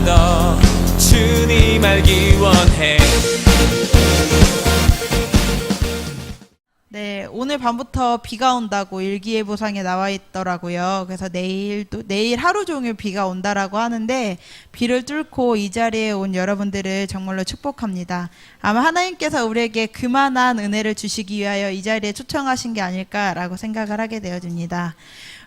더 주님 알기 원해 네, 오늘 밤부터 비가 온다고 일기예보상에 나와 있더라고요. 그래서 내일 또 내일 하루 종일 비가 온다라고 하는데 비를 뚫고 이 자리에 온 여러분들을 정말로 축복합니다. 아마 하나님께서 우리에게 그만한 은혜를 주시기 위하여 이 자리에 초청하신 게 아닐까라고 생각을 하게 되어집니다.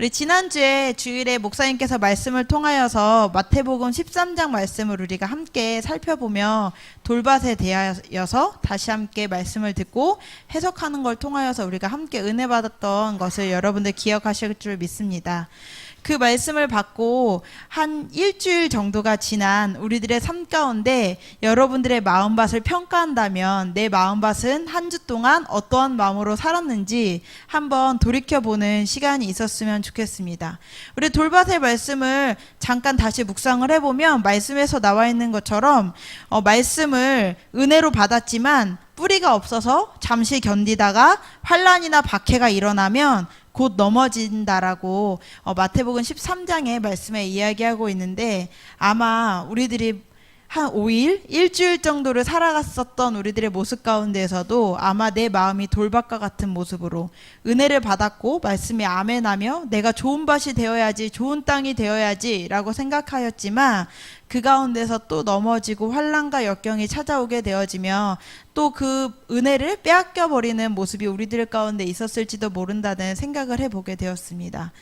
우리 지난주에 주일에 목사님께서 말씀을 통하여서 마태복음 13장 말씀을 우리가 함께 살펴보며 돌밭에 대하여서 다시 함께 말씀을 듣고 해석하는 걸 통하여서 우리가 함께 은혜 받았던 것을 여러분들 기억하실 줄 믿습니다. 그 말씀을 받고 한 일주일 정도가 지난 우리들의 삶 가운데 여러분들의 마음밭을 평가한다면 내 마음밭은 한 주 동안 어떠한 마음으로 살았는지 한번 돌이켜보는 시간이 있었으면 좋겠습니다. 우리 돌밭의 말씀을 잠깐 다시 묵상을 해보면 말씀에서 나와 있는 것처럼 어, 말씀을 은혜로 받았지만 뿌리가 없어서 잠시 견디다가 환란이나 박해가 일어나면 곧 넘어진다라고 어, 마태복음 13장의 말씀에 이야기하고 있는데 아마 우리들이 한 5일, 일주일 정도를 살아갔었던 우리들의 모습 가운데에서도 아마 내 마음이 돌밭과 같은 모습으로 은혜를 받았고 말씀에 아멘하며 내가 좋은 밭이 되어야지 좋은 땅이 되어야지라고 생각하였지만 그 가운데서 또 넘어지고 환란과 역경이 찾아오게 되어지며 또 그 은혜를 빼앗겨 버리는 모습이 우리들 가운데 있었을지도 모른다는 생각을 해보게 되었습니다.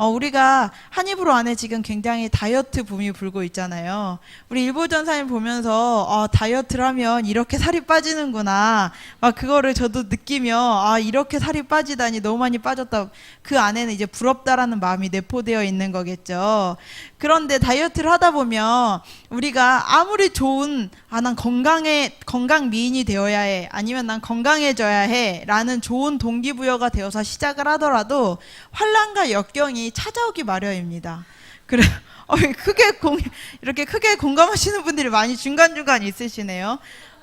어, 우리가 한입으로 안에 지금 굉장히 다이어트 붐이 불고 있잖아요. 우리 일보 전사님 보면서 어, 다이어트를 하면 이렇게 살이 빠지는구나. 막 그거를 저도 느끼며 아 이렇게 살이 빠지다니 너무 많이 빠졌다. 그 안에는 이제 부럽다라는 마음이 내포되어 있는 거겠죠. 그런데 다이어트를 하다 보면 우리가 아무리 좋은 아 난 건강에 건강 미인이 되어야 해 아니면 난 건강해져야 해라는 좋은 동기부여가 되어서 시작을 하더라도 환란과 역경이 찾아오기 마련입니다. 그래 어, 크게 공 이렇게 크게 공감하시는 분들이 많이 중간 중간 있으시네요.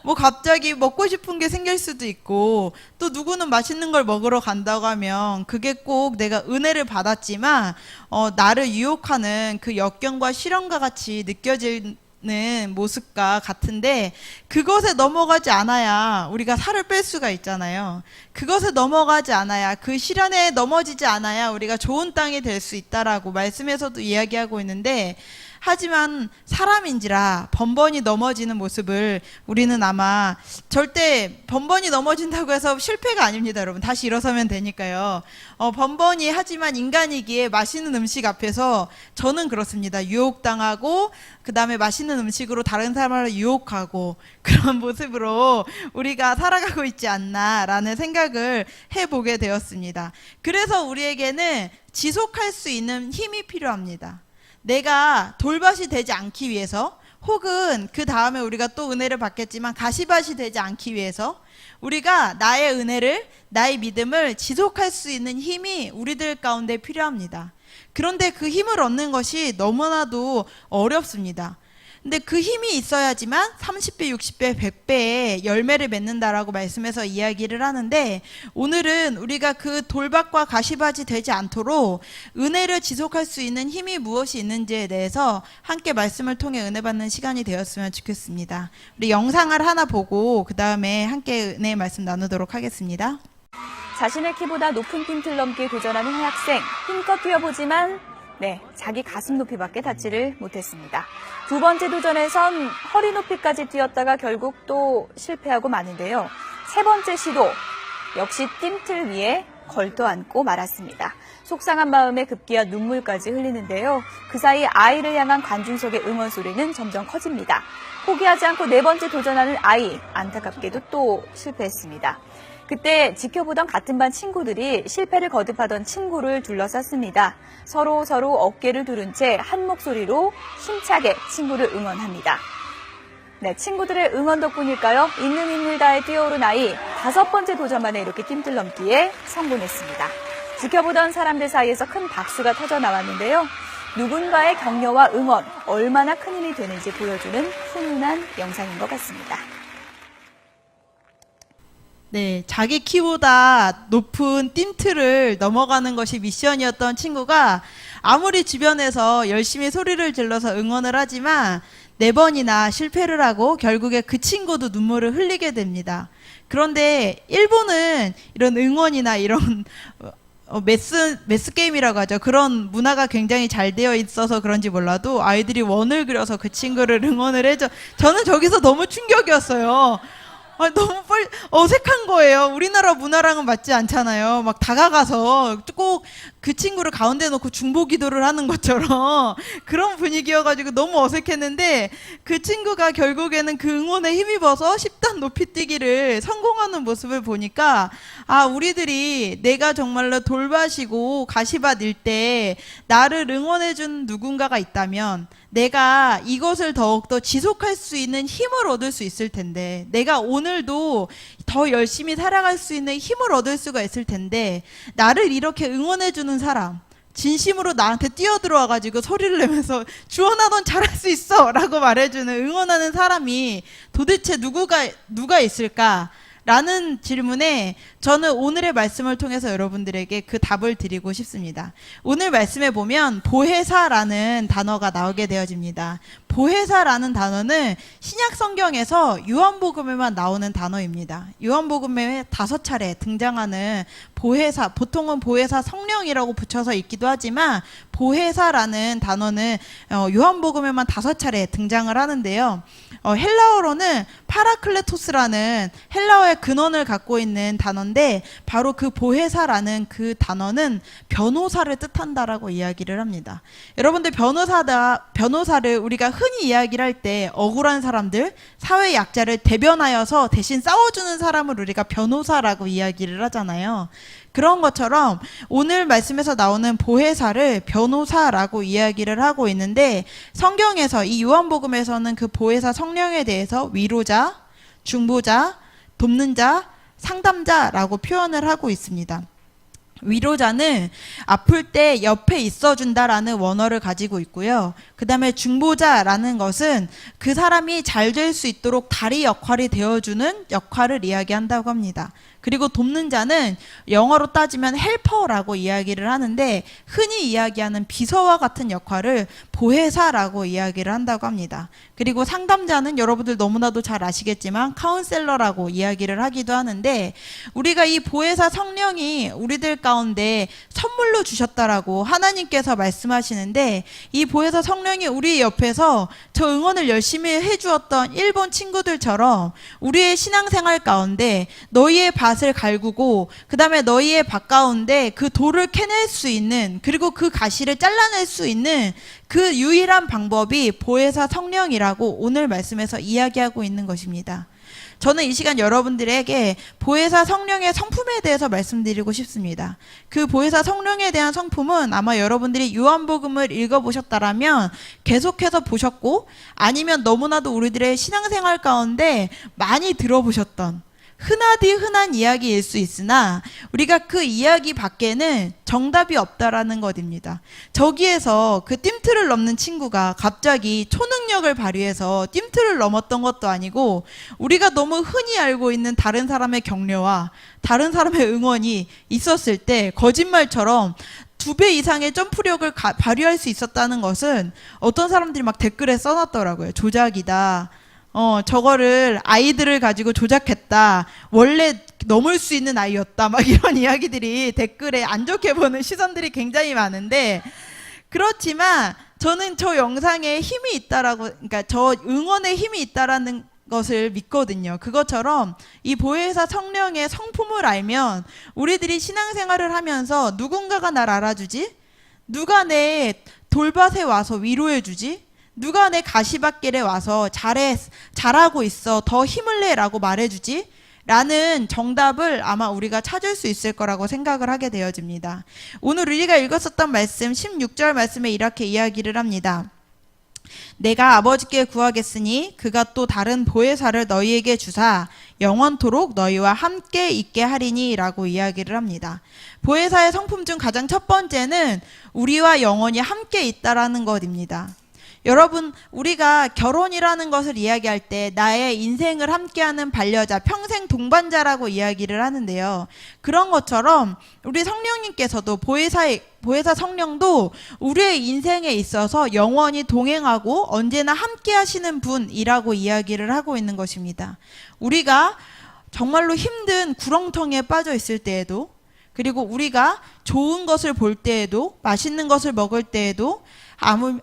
뭐 갑자기 먹고 싶은 게 생길 수도 있고 또 누구는 맛있는 걸 먹으러 간다고 하면 그게 꼭 내가 은혜를 받았지만 어, 나를 유혹하는 그 역경과 시련과 같이 느껴지는 모습과 같은데 그것에 넘어가지 않아야 우리가 살을 뺄 수가 있잖아요. 그것에 넘어가지 않아야 그 시련에 넘어지지 않아야 우리가 좋은 땅이 될 수 있다라고 말씀에서도 이야기하고 있는데 하지만 사람인지라 번번이 넘어지는 모습을 우리는 아마 절대 번번이 넘어진다고 해서 실패가 아닙니다, 여러분. 다시 일어서면 되니까요. 어, 번번이 하지만 인간이기에 맛있는 음식 앞에서 저는 그렇습니다. 유혹당하고 그 다음에 맛있는 음식으로 다른 사람을 유혹하고 그런 모습으로 우리가 살아가고 있지 않나라는 생각을 해보게 되었습니다. 그래서 우리에게는 지속할 수 있는 힘이 필요합니다. 내가 돌밭이 되지 않기 위해서 혹은 그 다음에 우리가 또 은혜를 받겠지만 가시밭이 되지 않기 위해서 우리가 나의 은혜를 나의 믿음을 지속할 수 있는 힘이 우리들 가운데 필요합니다. 그런데 그 힘을 얻는 것이 너무나도 어렵습니다. 근데 그 힘이 있어야지만 30배, 60배, 100배의 열매를 맺는다라고 말씀해서 이야기를 하는데 오늘은 우리가 그 돌밭과 가시밭이 되지 않도록 은혜를 지속할 수 있는 힘이 무엇이 있는지에 대해서 함께 말씀을 통해 은혜 받는 시간이 되었으면 좋겠습니다. 우리 영상을 하나 보고 그 다음에 함께 은혜의 말씀 나누도록 하겠습니다. 자신의 키보다 높은 핀틀 넘기에 도전하는 한 학생 힘껏 뛰어보지만 네 자기 가슴 높이밖에 닿지를 못했습니다. 두 번째 도전에선 허리 높이까지 뛰었다가 결국 또 실패하고 마는데요. 세 번째 시도 역시 띵틀 위에 걸터 앉고 말았습니다. 속상한 마음에 급기야 눈물까지 흘리는데요. 그 사이 아이를 향한 관중석의 응원 소리는 점점 커집니다. 포기하지 않고 네 번째 도전하는 아이 안타깝게도 또 실패했습니다. 그때 지켜보던 같은 반 친구들이 실패를 거듭하던 친구를 둘러쌌습니다. 서로 서로 어깨를 두른 채 한 목소리로 힘차게 친구를 응원합니다. 네, 친구들의 응원 덕분일까요? 있는 힘을 다해 뛰어오른 아이 다섯 번째 도전 만에 이렇게 띵틀 넘기에 성공했습니다. 지켜보던 사람들 사이에서 큰 박수가 터져 나왔는데요. 누군가의 격려와 응원 얼마나 큰 힘이 되는지 보여주는 훈훈한 영상인 것 같습니다. 네, 자기 키보다 높은 띵트를 넘어가는 것이 미션이었던 친구가 아무리 주변에서 열심히 소리를 질러서 응원을 하지만 네 번이나 실패를 하고 결국에 그 친구도 눈물을 흘리게 됩니다. 그런데 일본은 이런 응원이나 이런 어, 매스 매스 게임이라고 하죠. 그런 문화가 굉장히 잘 되어 있어서 그런지 몰라도 아이들이 원을 그려서 그 친구를 응원을 해줘. 저는 저기서 너무 충격이었어요. 아, 너무 빨 어색한 거예요. 우리나라 문화랑은 맞지 않잖아요. 막 다가가서 꼭 그 친구를 가운데 놓고 중보 기도를 하는 것처럼 그런 분위기여가지고 너무 어색했는데 그 친구가 결국에는 그 응원에 힘입어서 10단 높이 뛰기를 성공하는 모습을 보니까 아, 우리들이 내가 정말로 돌밭이고 가시밭 일 때 나를 응원해준 누군가가 있다면 내가 이것을 더욱더 지속할 수 있는 힘을 얻을 수 있을 텐데 내가 오늘도 더 열심히 살아갈 수 있는 힘을 얻을 수가 있을 텐데 나를 이렇게 응원해 주는 사람 진심으로 나한테 뛰어들어와 가지고 소리를 내면서 주원아 넌 잘할 수 있어라고 말해 주는 응원하는 사람이 도대체 누구가 누가 있을까? 라는 질문에 저는 오늘의 말씀을 통해서 여러분들에게 그 답을 드리고 싶습니다. 오늘 말씀에 보면 보혜사라는 단어가 나오게 되어집니다. 보혜사라는 단어는 신약 성경에서 요한복음에만 나오는 단어입니다. 요한복음에 다섯 차례 등장하는 보혜사, 보통은 보혜사 성령이라고 붙여서 읽기도 하지만 보혜사라는 단어는 어, 요한복음에만 다섯 차례 등장을 하는데요. 어, 헬라어로는 파라클레토스라는 헬라어의 근원을 갖고 있는 단어인데 바로 그 보혜사라는 그 단어는 변호사를 뜻한다라고 이야기를 합니다. 여러분들 변호사다 변호사를 우리가 흔히 이야기를 할 때 억울한 사람들, 사회 약자를 대변하여서 대신 싸워주는 사람을 우리가 변호사라고 이야기를 하잖아요. 그런 것처럼 오늘 말씀에서 나오는 보혜사를 변호사라고 이야기를 하고 있는데 성경에서 이 요한복음에서는 그 보혜사 성령에 대해서 위로자, 중보자, 돕는 자, 상담자라고 표현을 하고 있습니다. 위로자는 아플 때 옆에 있어준다라는 원어를 가지고 있고요. 그 다음에 중보자라는 것은 그 사람이 잘 될 수 있도록 다리 역할이 되어주는 역할을 이야기한다고 합니다. 그리고 돕는 자는 영어로 따지면 헬퍼라고 이야기를 하는데 흔히 이야기하는 비서와 같은 역할을 보혜사라고 이야기를 한다고 합니다. 그리고 상담자는 여러분들 너무나도 잘 아시겠지만 카운셀러라고 이야기를 하기도 하는데 우리가 이 보혜사 성령이 우리들 가운데 선물로 주셨다라고 하나님께서 말씀하시는데 이 보혜사 성령이 우리 옆에서 저 응원을 열심히 해주었던 일본 친구들처럼 우리의 신앙생활 가운데 너희의 밭을 갈구고 그 다음에 너희의 밭 가운데 그 돌을 캐낼 수 있는 그리고 그 가시를 잘라낼 수 있는 그 유일한 방법이 보혜사 성령이라고 오늘 말씀에서 이야기하고 있는 것입니다. 저는 이 시간 여러분들에게 보혜사 성령의 성품에 대해서 말씀드리고 싶습니다. 그 보혜사 성령에 대한 성품은 아마 여러분들이 요한복음을 읽어보셨다라면 계속해서 보셨고 아니면 너무나도 우리들의 신앙생활 가운데 많이 들어보셨던 흔하디 흔한 이야기일 수 있으나 우리가 그 이야기 밖에는 정답이 없다라는 것입니다. 저기에서 그 뜀트를 넘는 친구가 갑자기 초능력을 발휘해서 뜀트를 넘었던 것도 아니고 우리가 너무 흔히 알고 있는 다른 사람의 격려와 다른 사람의 응원이 있었을 때 거짓말처럼 두배 이상의 점프력을 가- 발휘할 수 있었다는 것은 어떤 사람들이 막 댓글에 써놨더라고요. 조작이다. 어, 저거를 아이들을 가지고 조작했다. 원래 넘을 수 있는 아이였다. 막 이런 이야기들이 댓글에 안 좋게 보는 시선들이 굉장히 많은데 그렇지만 저는 저 영상에 힘이 있다라고 그러니까 저 응원에 힘이 있다라는 것을 믿거든요. 그것처럼 이 보혜사 성령의 성품을 알면 우리들이 신앙생활을 하면서 누군가가 날 알아주지? 누가 내 돌밭에 와서 위로해주지? 누가 내 가시밭길에 와서 잘해, 잘하고 있어, 더 힘을 내라고 말해주지? 라는 정답을 아마 우리가 찾을 수 있을 거라고 생각을 하게 되어집니다. 오늘 우리가 읽었었던 말씀, 16절 말씀에 이렇게 이야기를 합니다. 내가 아버지께 구하겠으니 그가 또 다른 보혜사를 너희에게 주사 영원토록 너희와 함께 있게 하리니라고 이야기를 합니다. 보혜사의 성품 중 가장 첫 번째는 우리와 영원히 함께 있다라는 것입니다. 여러분, 우리가 결혼이라는 것을 이야기할 때 나의 인생을 함께하는 반려자, 평생 동반자라고 이야기를 하는데요. 그런 것처럼 우리 성령님께서도 보혜사의 보혜사 성령도 우리의 인생에 있어서 영원히 동행하고 언제나 함께 하시는 분이라고 이야기를 하고 있는 것입니다. 우리가 정말로 힘든 구렁텅이에 빠져 있을 때에도 그리고 우리가 좋은 것을 볼 때에도 맛있는 것을 먹을 때에도 아무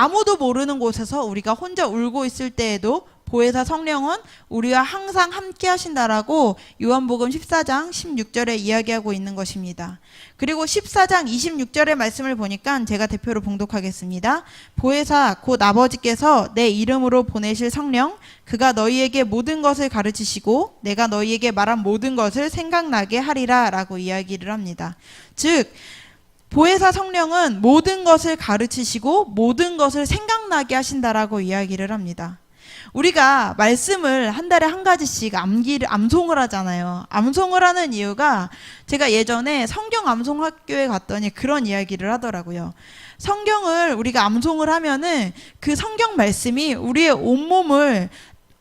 아무도 모르는 곳에서 우리가 혼자 울고 있을 때에도 보혜사 성령은 우리와 항상 함께 하신다라고 요한복음 14장 16절에 이야기하고 있는 것입니다. 그리고 14장 26절의 말씀을 보니까 제가 대표로 봉독하겠습니다. 보혜사 곧 아버지께서 내 이름으로 보내실 성령 그가 너희에게 모든 것을 가르치시고 내가 너희에게 말한 모든 것을 생각나게 하리라라고 이야기를 합니다. 즉 보혜사 성령은 모든 것을 가르치시고 모든 것을 생각나게 하신다라고 이야기를 합니다. 우리가 말씀을 한 달에 한 가지씩 암기를 암송을 하잖아요. 암송을 하는 이유가 제가 예전에 성경 암송 학교에 갔더니 그런 이야기를 하더라고요. 성경을 우리가 암송을 하면은 그 성경 말씀이 우리의 온몸을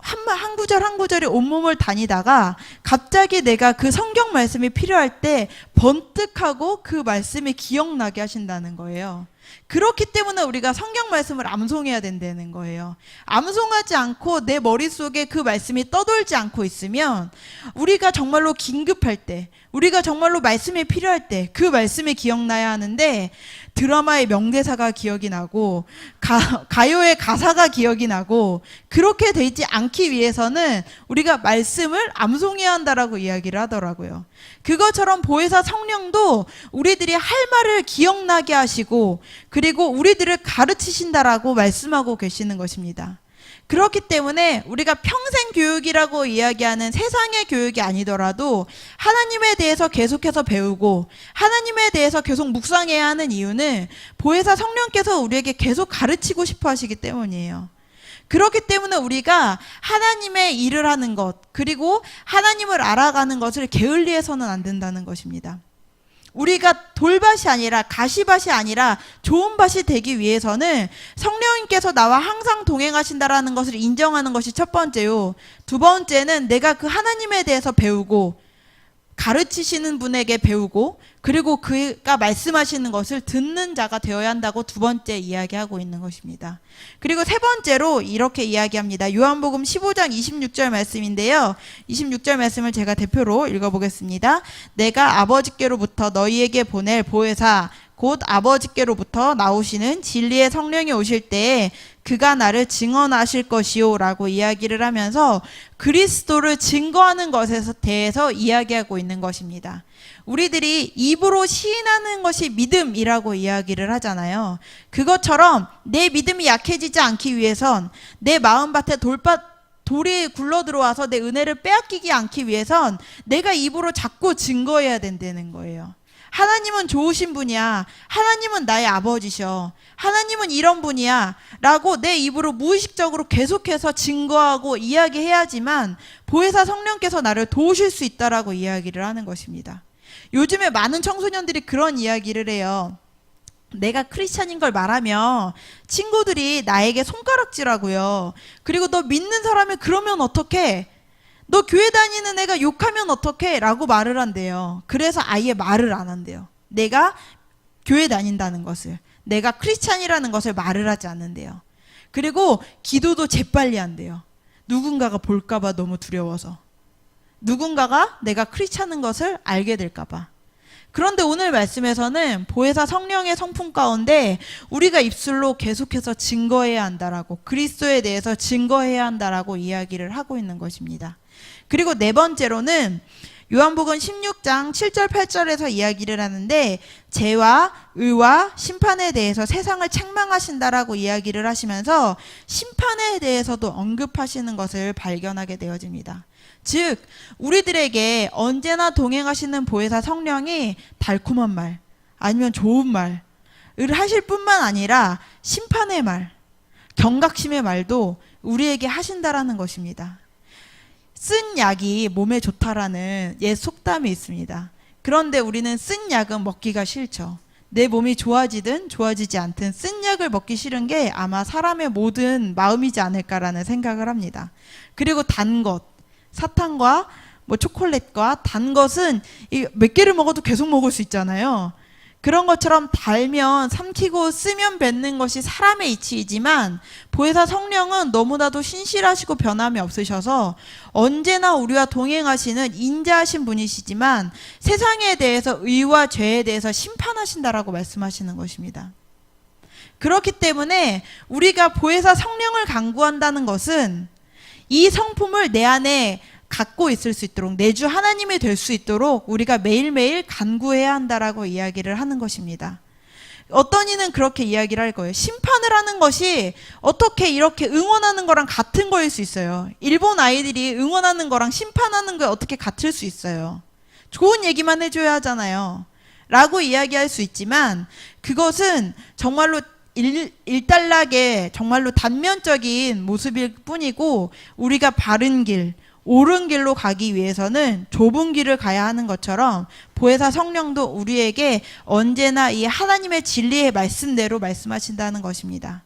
한, 마- 한 구절 한 구절이 온몸을 다니다가 갑자기 내가 그 성경 말씀이 필요할 때 번뜩하고 그 말씀이 기억나게 하신다는 거예요. 그렇기 때문에 우리가 성경 말씀을 암송해야 된다는 거예요. 암송하지 않고 내 머릿속에 그 말씀이 떠돌지 않고 있으면 우리가 정말로 긴급할 때, 우리가 정말로 말씀이 필요할 때 그 말씀이 기억나야 하는데 드라마의 명대사가 기억이 나고 가, 가요의 가사가 기억이 나고 그렇게 되지 않기 위해서는 우리가 말씀을 암송해야 한다라고 이야기를 하더라고요. 그것처럼 보혜사 성령도 우리들이 할 말을 기억나게 하시고 그리고 우리들을 가르치신다라고 말씀하고 계시는 것입니다. 그렇기 때문에 우리가 평생 교육이라고 이야기하는 세상의 교육이 아니더라도 하나님에 대해서 계속해서 배우고 하나님에 대해서 계속 묵상해야 하는 이유는 보혜사 성령께서 우리에게 계속 가르치고 싶어 하시기 때문이에요. 그렇기 때문에 우리가 하나님의 일을 하는 것, 그리고 하나님을 알아가는 것을 게을리해서는 안 된다는 것입니다. 우리가 돌밭이 아니라 가시밭이 아니라 좋은 밭이 되기 위해서는 성령님께서 나와 항상 동행하신다라는 것을 인정하는 것이 첫 번째요. 두 번째는 내가 그 하나님에 대해서 배우고 가르치시는 분에게 배우고 그리고 그가 말씀하시는 것을 듣는 자가 되어야 한다고 두 번째 이야기하고 있는 것입니다. 그리고 세 번째로 이렇게 이야기합니다. 요한복음 15장 26절 말씀인데요. 26절 말씀을 제가 대표로 읽어보겠습니다. 내가 아버지께로부터 너희에게 보낼 보혜사 곧 아버지께로부터 나오시는 진리의 성령이 오실 때에 그가 나를 증언하실 것이요라고 이야기를 하면서 그리스도를 증거하는 것에 대해서 이야기하고 있는 것입니다. 우리들이 입으로 시인하는 것이 믿음이라고 이야기를 하잖아요. 그것처럼 내 믿음이 약해지지 않기 위해선 내 마음밭에 돌밭 돌이 굴러 들어와서 내 은혜를 빼앗기지 않기 위해선 내가 입으로 자꾸 증거해야 된다는 거예요. 하나님은 좋으신 분이야. 하나님은 나의 아버지셔. 하나님은 이런 분이야. 라고 내 입으로 무의식적으로 계속해서 증거하고 이야기해야지만 보혜사 성령께서 나를 도우실 수 있다라고 이야기를 하는 것입니다. 요즘에 많은 청소년들이 그런 이야기를 해요. 내가 크리스찬인 걸 말하면 친구들이 나에게 손가락질하고요. 그리고 너 믿는 사람이 그러면 어떡해? 너 교회 다니는 애가 욕하면 어떡해? 라고 말을 한대요. 그래서 아예 말을 안 한대요. 내가 교회 다닌다는 것을. 내가 크리스찬이라는 것을 말을 하지 않는데요. 그리고 기도도 재빨리 한대요. 누군가가 볼까봐 너무 두려워서. 누군가가 내가 크리스찬인 것을 알게 될까봐. 그런데 오늘 말씀에서는 보혜사 성령의 성품 가운데 우리가 입술로 계속해서 증거해야 한다라고 그리스도에 대해서 증거해야 한다라고 이야기를 하고 있는 것입니다. 그리고 네 번째로는 요한복음 16장 7절 8절에서 이야기를 하는데 죄와 의와 심판에 대해서 세상을 책망하신다라고 이야기를 하시면서 심판에 대해서도 언급하시는 것을 발견하게 되어집니다. 즉 우리들에게 언제나 동행하시는 보혜사 성령이 달콤한 말 아니면 좋은 말을 하실 뿐만 아니라 심판의 말, 경각심의 말도 우리에게 하신다라는 것입니다. 쓴 약이 몸에 좋다라는 옛 속담이 있습니다. 그런데 우리는 쓴 약은 먹기가 싫죠. 내 몸이 좋아지든 좋아지지 않든 쓴 약을 먹기 싫은 게 아마 사람의 모든 마음이지 않을까라는 생각을 합니다. 그리고 단 것, 사탕과 뭐 초콜릿과 단 것은 이몇 개를 먹어도 계속 먹을 수 있잖아요. 그런 것처럼 달면 삼키고 쓰면 뱉는 것이 사람의 이치이지만 보혜사 성령은 너무나도 신실하시고 변함이 없으셔서 언제나 우리와 동행하시는 인자하신 분이시지만 세상에 대해서 의와 죄에 대해서 심판하신다라고 말씀하시는 것입니다. 그렇기 때문에 우리가 보혜사 성령을 강구한다는 것은 이 성품을 내 안에 갖고 있을 수 있도록 내주 하나님이 될 수 있도록 우리가 매일매일 간구해야 한다라고 이야기를 하는 것입니다. 어떤 이는 그렇게 이야기를 할 거예요. 심판을 하는 것이 어떻게 이렇게 응원하는 거랑 같은 거일 수 있어요. 일본 아이들이 응원하는 거랑 심판하는 게 어떻게 같을 수 있어요. 좋은 얘기만 해줘야 하잖아요. 라고 이야기할 수 있지만 그것은 정말로 일, 일단락의 정말로 단면적인 모습일 뿐이고 우리가 바른 길, 옳은 길로 가기 위해서는 좁은 길을 가야 하는 것처럼 보혜사 성령도 우리에게 언제나 이 하나님의 진리의 말씀대로 말씀하신다는 것입니다.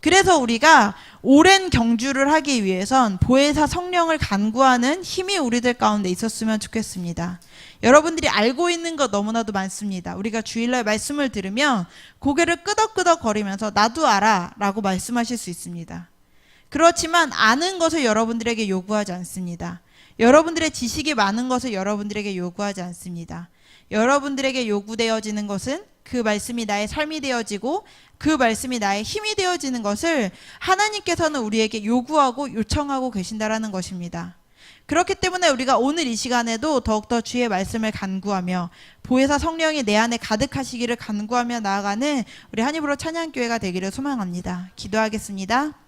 그래서 우리가 오랜 경주를 하기 위해선 보혜사 성령을 간구하는 힘이 우리들 가운데 있었으면 좋겠습니다. 여러분들이 알고 있는 것 너무나도 많습니다. 우리가 주일날 말씀을 들으면 고개를 끄덕끄덕 거리면서 나도 알아 라고 말씀하실 수 있습니다. 그렇지만 아는 것을 여러분들에게 요구하지 않습니다. 여러분들의 지식이 많은 것을 여러분들에게 요구하지 않습니다. 여러분들에게 요구되어지는 것은 그 말씀이 나의 삶이 되어지고 그 말씀이 나의 힘이 되어지는 것을 하나님께서는 우리에게 요구하고 요청하고 계신다라는 것입니다. 그렇기 때문에 우리가 오늘 이 시간에도 더욱더 주의 말씀을 간구하며 보혜사 성령이 내 안에 가득하시기를 간구하며 나아가는 우리 한입으로 찬양교회가 되기를 소망합니다. 기도하겠습니다.